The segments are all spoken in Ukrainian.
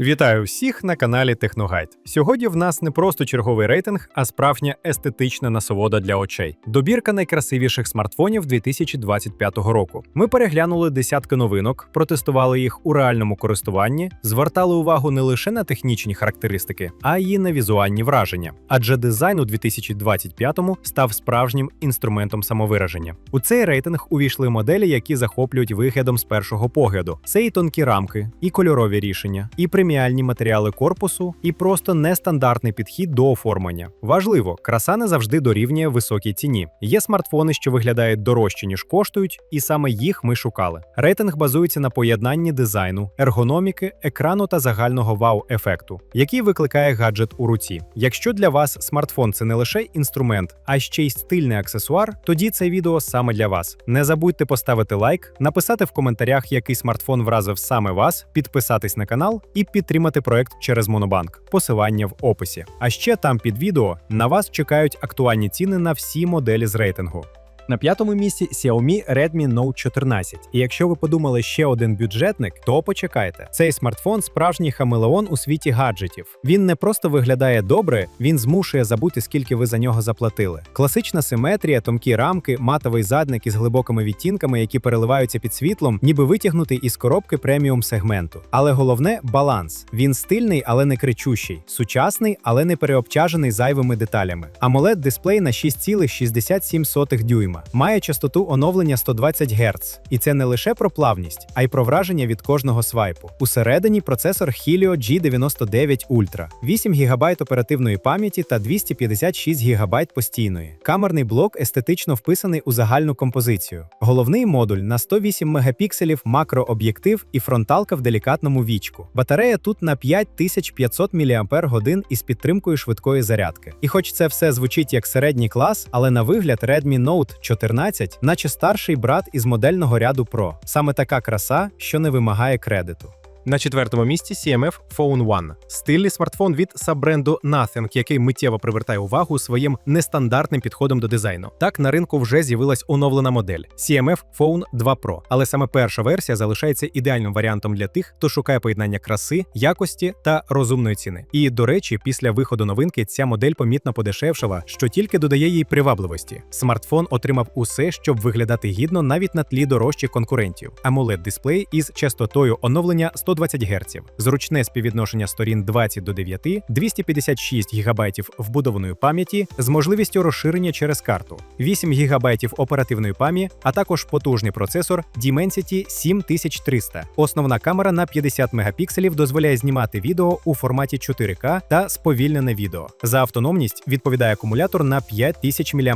Вітаю всіх на каналі Техногайд. Сьогодні в нас не просто черговий рейтинг, а справжня естетична насолода для очей. Добірка найкрасивіших смартфонів 2025 року. Ми переглянули десятки новинок, протестували їх у реальному користуванні, звертали увагу не лише на технічні характеристики, а й на візуальні враження. Адже дизайн у 2025-му став справжнім інструментом самовираження. У цей рейтинг увійшли моделі, які захоплюють виглядом з першого погляду. Це і тонкі рамки, і кольорові рішення, і преміальні матеріали корпусу, і просто нестандартний підхід до оформлення. Важливо, краса не завжди дорівнює високій ціні. Є смартфони, що виглядають дорожче, ніж коштують, і саме їх ми шукали. Рейтинг базується на поєднанні дизайну, ергономіки, екрану та загального вау-ефекту, який викликає гаджет у руці. Якщо для вас смартфон це не лише інструмент, а ще й стильний аксесуар, тоді це відео саме для вас. Не забудьте поставити лайк, написати в коментарях, який смартфон вразив саме вас, підписатись на канал і підтримати проект через Монобанк. Посилання в описі. А ще там під відео на вас чекають актуальні ціни на всі моделі з рейтингу. На п'ятому місці Xiaomi Redmi Note 14. І якщо ви подумали ще один бюджетник, то почекайте. Цей смартфон справжній хамелеон у світі гаджетів. Він не просто виглядає добре, він змушує забути, скільки ви за нього заплатили. Класична симетрія, тонкі рамки, матовий задник із глибокими відтінками, які переливаються під світлом, ніби витягнутий із коробки преміум сегменту. Але головне баланс. Він стильний, але не кричущий, сучасний, але не переобтяжений зайвими деталями. amoled дисплей на 6,67 дюйма має частоту оновлення 120 Гц. І це не лише про плавність, а й про враження від кожного свайпу. Усередині процесор Helio G99 Ultra, 8 ГБ оперативної пам'яті та 256 ГБ постійної. Камерний блок естетично вписаний у загальну композицію. Головний модуль на 108 мегапікселів макрооб'єктив і фронталка в делікатному вічку. Батарея тут на 5500 мАч із підтримкою швидкої зарядки. І хоч це все звучить як середній клас, але на вигляд Redmi Note 14, наче старший брат із модельного ряду Pro. Саме така краса, що не вимагає кредиту. На четвертому місці CMF Phone One – стильний смартфон від саббренду Nothing, який миттєво привертає увагу своїм нестандартним підходом до дизайну. Так на ринку вже з'явилась оновлена модель CMF Phone 2 Pro, але саме перша версія залишається ідеальним варіантом для тих, хто шукає поєднання краси, якості та розумної ціни. І до речі, після виходу новинки ця модель помітно подешевшала, що тільки додає їй привабливості. Смартфон отримав усе, щоб виглядати гідно навіть на тлі дорожчих конкурентів. amoled дисплей із частотою оновлення 120 Гц, зручне співвідношення сторін 20 до 9, 256 ГБ вбудованої пам'яті з можливістю розширення через карту, 8 ГБ оперативної пам'яті, а також потужний процесор Dimensity 7300. Основна камера на 50 мегапікселів дозволяє знімати відео у форматі 4К та сповільнене відео. За автономність відповідає акумулятор на 5000 мАч,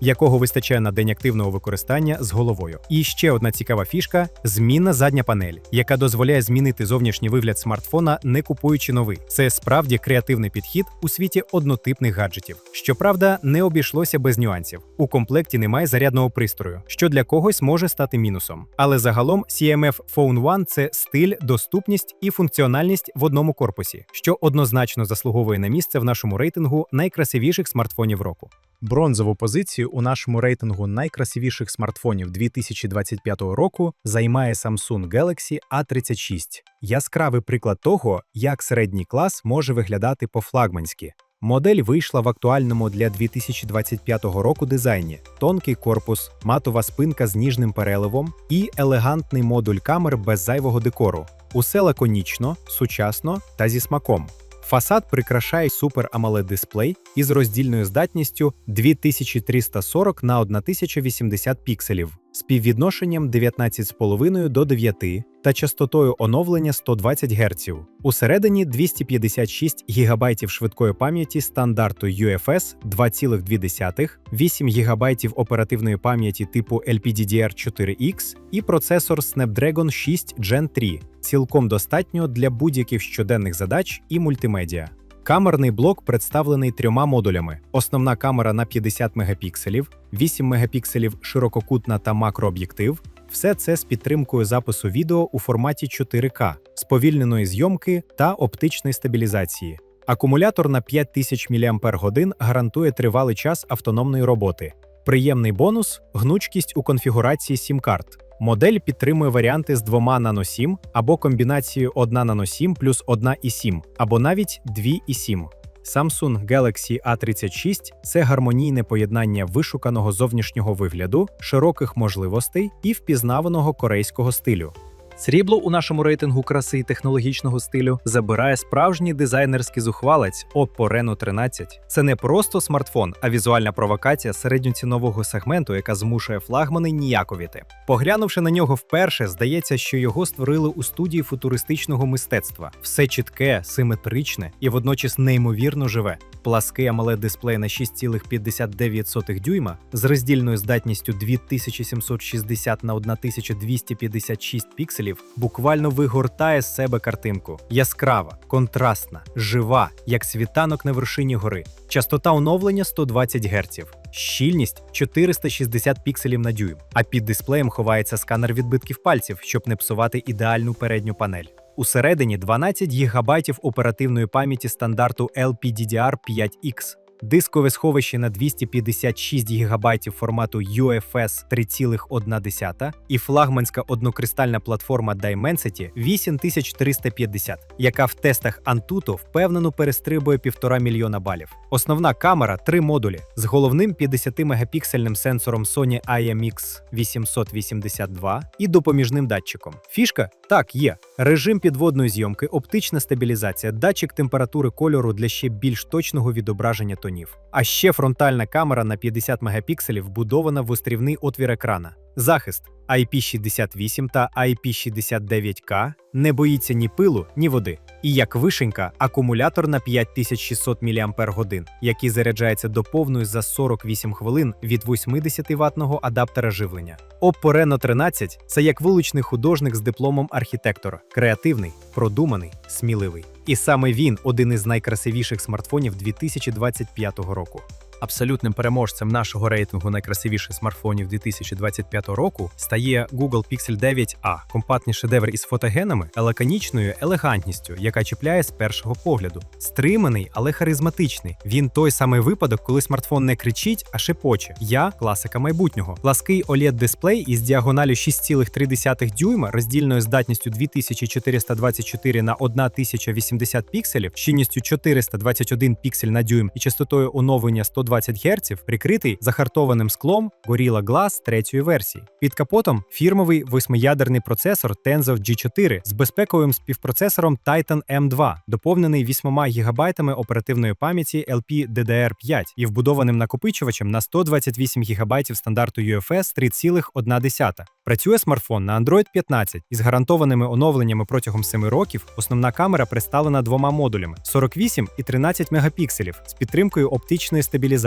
якого вистачає на день активного використання з головою. І ще одна цікава фішка змінна задня панель, яка дозволяє змінити зовнішній вигляд смартфона, не купуючи новий. Це справді креативний підхід у світі однотипних гаджетів. Щоправда, не обійшлося без нюансів. У комплекті немає зарядного пристрою, що для когось може стати мінусом. Але загалом CMF Phone One – це стиль, доступність і функціональність в одному корпусі, що однозначно заслуговує на місце в нашому рейтингу найкрасивіших смартфонів року. Бронзову позицію у нашому рейтингу найкрасивіших смартфонів 2025 року займає Samsung Galaxy A36. Яскравий приклад того, як середній клас може виглядати по-флагманськи. Модель вийшла в актуальному для 2025 року дизайні: тонкий корпус, матова спинка з ніжним переливом і елегантний модуль камер без зайвого декору. Усе лаконічно, сучасно та зі смаком. Фасад прикрашає супер AMOLED дисплей із роздільною здатністю 2340 на 1080 пікселів, співвідношенням 19,5 до 9 та частотою оновлення 120 Гц. Усередині 256 ГБ швидкої пам'яті стандарту UFS 2,2, 8 ГБ оперативної пам'яті типу LPDDR4X і процесор Snapdragon 6 Gen 3, цілком достатньо для будь-яких щоденних задач і мультимедіа. Камерний блок представлений трьома модулями: основна камера на 50 мегапікселів, 8 мегапікселів ширококутна та макрооб'єктив. Все це з підтримкою запису відео у форматі 4К, сповільненої зйомки та оптичної стабілізації. Акумулятор на 5000 мАч гарантує тривалий час автономної роботи. Приємний бонус гнучкість у конфігурації сім-карт. Модель підтримує варіанти з двома нано 7 або комбінацією 1 нано 7 плюс 1 і 7, або навіть 2 і 7. Samsung Galaxy A36 це гармонійне поєднання вишуканого зовнішнього вигляду, широких можливостей і впізнаваного корейського стилю. Срібло у нашому рейтингу краси і технологічного стилю забирає справжній дизайнерський зухвалець Oppo Reno 13. Це не просто смартфон, а візуальна провокація середньоцінового сегменту, яка змушує флагмани ніяковіти. Поглянувши на нього вперше, здається, що його створили у студії футуристичного мистецтва. Все чітке, симетричне і водночас неймовірно живе. Плаский amoled дисплей на 6,59 дюйма з роздільною здатністю 2760 на 1256 пікселів буквально вигортає з себе картинку. Яскрава, контрастна, жива, як світанок на вершині гори. Частота оновлення 120 Гц. Щільність 460 пікселів на дюйм, а під дисплеєм ховається сканер відбитків пальців, щоб не псувати ідеальну передню панель. Усередині 12 ГБ оперативної пам'яті стандарту LPDDR5X, дискове сховище на 256 ГБ формату UFS 3,1 і флагманська однокристальна платформа Dimensity 8350, яка в тестах Antutu впевнено перестрибує півтора мільйона балів. Основна камера три модулі з головним 50-мегапіксельним сенсором Sony IMX 882 і допоміжним датчиком. Фішка так є. Режим підводної зйомки, оптична стабілізація, датчик температури кольору для ще більш точного відображення тонів. А ще фронтальна камера на 50 мегапікселів вбудована в острівний отвір екрана. Захист IP68 та IP69K не боїться ні пилу, ні води. І як вишенька, акумулятор на 5600 мАч, який заряджається до повної за 48 хвилин від 80-ваттного адаптера живлення. Oppo Reno 13 це як вуличний художник з дипломом архітектора, креативний, продуманий, сміливий. І саме він один із найкрасивіших смартфонів 2025 року. Абсолютним переможцем нашого рейтингу найкрасивіших смартфонів 2025 року стає Google Pixel 9a, компактний шедевр із фотогенами, лаконічною елегантністю, яка чіпляє з першого погляду. Стриманий, але харизматичний. Він той самий випадок, коли смартфон не кричить, а шепоче. Я класика майбутнього. Плаский oled дисплей із діагоналю 6,3 дюйма, роздільною здатністю 2424 на 1080 пікселів, щільністю 421 піксель на дюйм і частотою оновлення 120 Гц, прикритий захартованим склом Gorilla Glass третьої версії. Під капотом фірмовий восьмиядерний процесор Tensor G4 з безпековим співпроцесором Titan M2, доповнений 8 ГБ оперативної пам'яті LPDDR5 і вбудованим накопичувачем на 128 ГБ стандарту UFS 3,1. Працює смартфон на Android 15 із гарантованими оновленнями протягом 7 років. Основна камера представлена двома модулями: 48 і 13 мегапікселів з підтримкою оптичної стабілізації,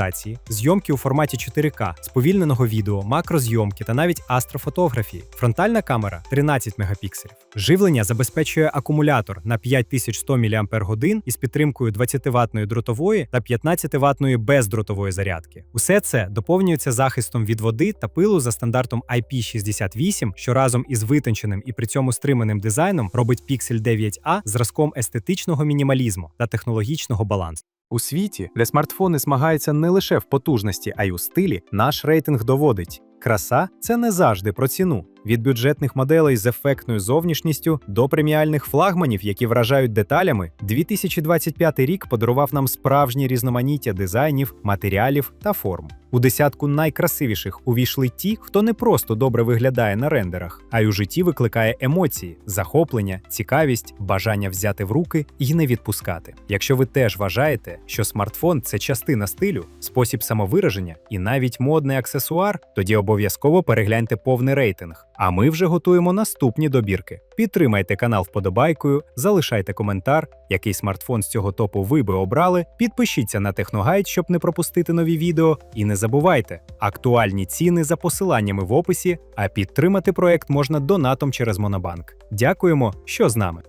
зйомки у форматі 4К, сповільненого відео, макрозйомки та навіть астрофотографії. Фронтальна камера 13 мегапікселів. Живлення забезпечує акумулятор на 5100 мАч із підтримкою 20-ваттної дротової та 15-ваттної бездротової зарядки. Усе це доповнюється захистом від води та пилу за стандартом IP68, що разом із витонченим і при цьому стриманим дизайном робить Pixel 9a зразком естетичного мінімалізму та технологічного балансу. У світі, де смартфони змагаються не лише в потужності, а й у стилі, наш рейтинг доводить. Краса це не завжди про ціну. Від бюджетних моделей з ефектною зовнішністю до преміальних флагманів, які вражають деталями, 2025 рік подарував нам справжнє різноманіття дизайнів, матеріалів та форм. У десятку найкрасивіших увійшли ті, хто не просто добре виглядає на рендерах, а й у житті викликає емоції, захоплення, цікавість, бажання взяти в руки і не відпускати. Якщо ви теж вважаєте, що смартфон це частина стилю, спосіб самовираження і навіть модний аксесуар, тоді обов'язково перегляньте повний рейтинг. А ми вже готуємо наступні добірки. Підтримайте канал вподобайкою, залишайте коментар, який смартфон з цього топу ви би обрали. Підпишіться на Техногайд, щоб не пропустити нові відео. І не забувайте, актуальні ціни за посиланнями в описі, а підтримати проект можна донатом через Монобанк. Дякуємо, що з нами.